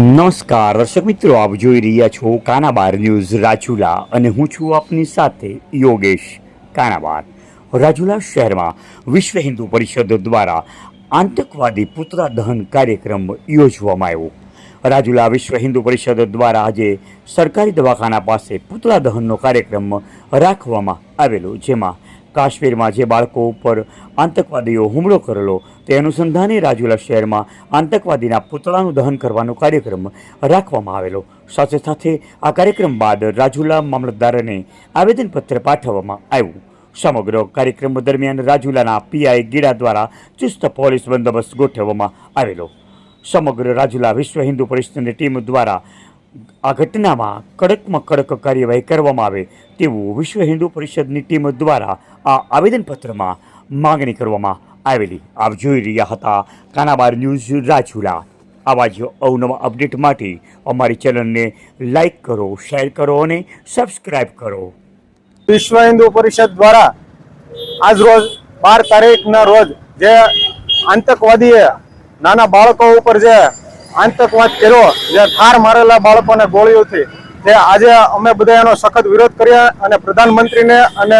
નમસ્કાર, દર્શક મિત્રો, આપ જોઈ રહ્યા છો કાનાબાર ન્યૂઝ રાજુલા અને હું છું આપની સાથે યોગેશ કાનાબાર. રાજુલા શહેરમાં વિશ્વ હિન્દુ પરિષદ દ્વારા આતંકવાદી પુતળા દહન કાર્યક્રમ યોજવામાં આવ્યો. રાજુલા વિશ્વ હિન્દુ પરિષદ દ્વારા આજે સરકારી દવાખાના પાસે પુતળા દહનનો કાર્યક્રમ રાખવામાં આવેલો, જેમાં કાશ્મીરમાં જે બાળકો ઉપર આતંકવાદીઓ હુમલો કરેલો, તે અનુસંધાને રાજુલા શહેરમાં આતંકવાદીના પુતળાનું દહન કરવાનો કાર્યક્રમ રાખવામાં આવેલો. સાથે સાથે આ કાર્યક્રમ બાદ રાજુલા મામલતદારને આવેદનપત્ર પાઠવવામાં આવ્યું. સમગ્ર કાર્યક્રમ દરમિયાન રાજુલાના પીઆઈ ગીરા દ્વારા ચુસ્ત પોલીસ બંદોબસ્ત ગોઠવવામાં આવેલો. સમગ્ર રાજુલા વિશ્વ હિન્દુ પરિષદની ટીમ દ્વારા આ ઘટનામાં કડકમાં કડક કાર્યવાહી કરવામાં આવે તેવું વિશ્વ હિન્દુ પરિષદની ટીમ દ્વારા આ આવેદનપત્રમાં માંગણી કરવામાં આવેલી. આપ જોઈ રહ્યા હતા કાનાબાર ન્યૂઝ રાજુલા. આવા જ અવનવા અપડેટ માટે અમારી ચેનલને લાઈક કરો, શેર કરો અને સબસ્ક્રાઇબ કરો. વિશ્વ હિન્દુ પરિષદ દ્વારા આજ રોજ બાર તારીખના રોજ જે આતંકવાદીએ નાના બાળકો ઉપર જે આતંકવાદ કર્યો, જે ઠાર મારેલા બાળકોને ગોળીઓથી. તે આજે અમે બધા એનો સખત વિરોધ કર્યા અને પ્રધાનમંત્રીને અને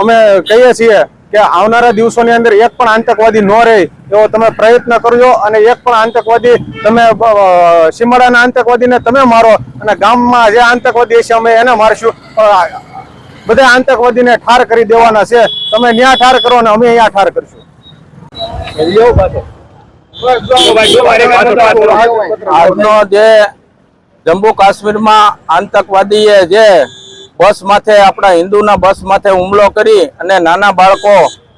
અમે કહીએ છીએ કે આવનારા દિવસોની અંદર એક પણ આતંકવાદી ન રહે, એવો તમે પ્રયત્ન કરજો અને એક પણ આતંકવાદી તમે સીમાડાના આતંકવાદીને તમે મારો અને ગામમાં જે આતંકવાદી છે અમે એને મારશું. બધા આતંકવાદીને ઠાર કરી દેવાના છે. તમે ન્યા ઠાર કરો અને અમે અહીંયા ઠાર કરશું. આજનો જે જમ્મુ કાશ્મીરમાં આતંકવાદીએ જે બસ માથે આપણા હિન્દુના બસ માથે હુમલો કરી અને નાના બાળકો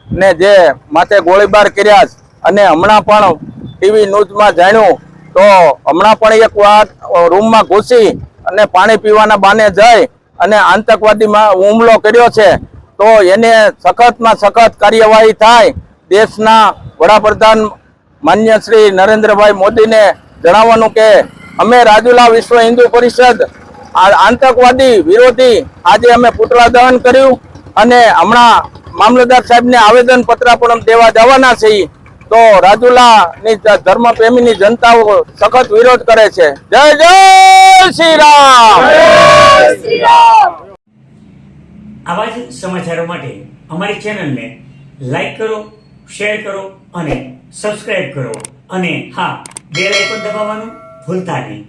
ને જે માથે ગોળીબાર કર્યા અને હમણાં પણ ટીવી ન્યૂઝમાં જાણ્યું, તો હમણાં પણ એક વાત રૂમમાં ઘૂસી અને પાણી પીવાના બાને જઈ અને આતંકવાદીમાં હુમલો કર્યો છે. તો એને સખતમાં સખત કાર્યવાહી થાય, દેશના વડાપ્રધાન માન્ય શ્રી નરેન્દ્રભાઈ મોદીને જણાવવાનું કે અમે રાજુલા વિશ્વ હિન્દુ પરિષદ આ આતંકવાદી વિરોધી આજે અમે પુતળા દહન કર્યું અને હમણાં મામલતદાર સાહેબને આવેદન પત્ર પણ દેવા જવાના છીએ. તો રાજુલાની ધર્મ પ્રેમીની જનતાઓ સખત વિરોધ કરે છે. જય જય શ્રી રામ! આવા જ સમાચારો માટે અમારી ચેનલને લાઈક કરો શેર કરો અને સબસ્ક્રાઈબ કરો અને હા બેલ આઇકોન દબાવવાનું ભૂલતા નહીં.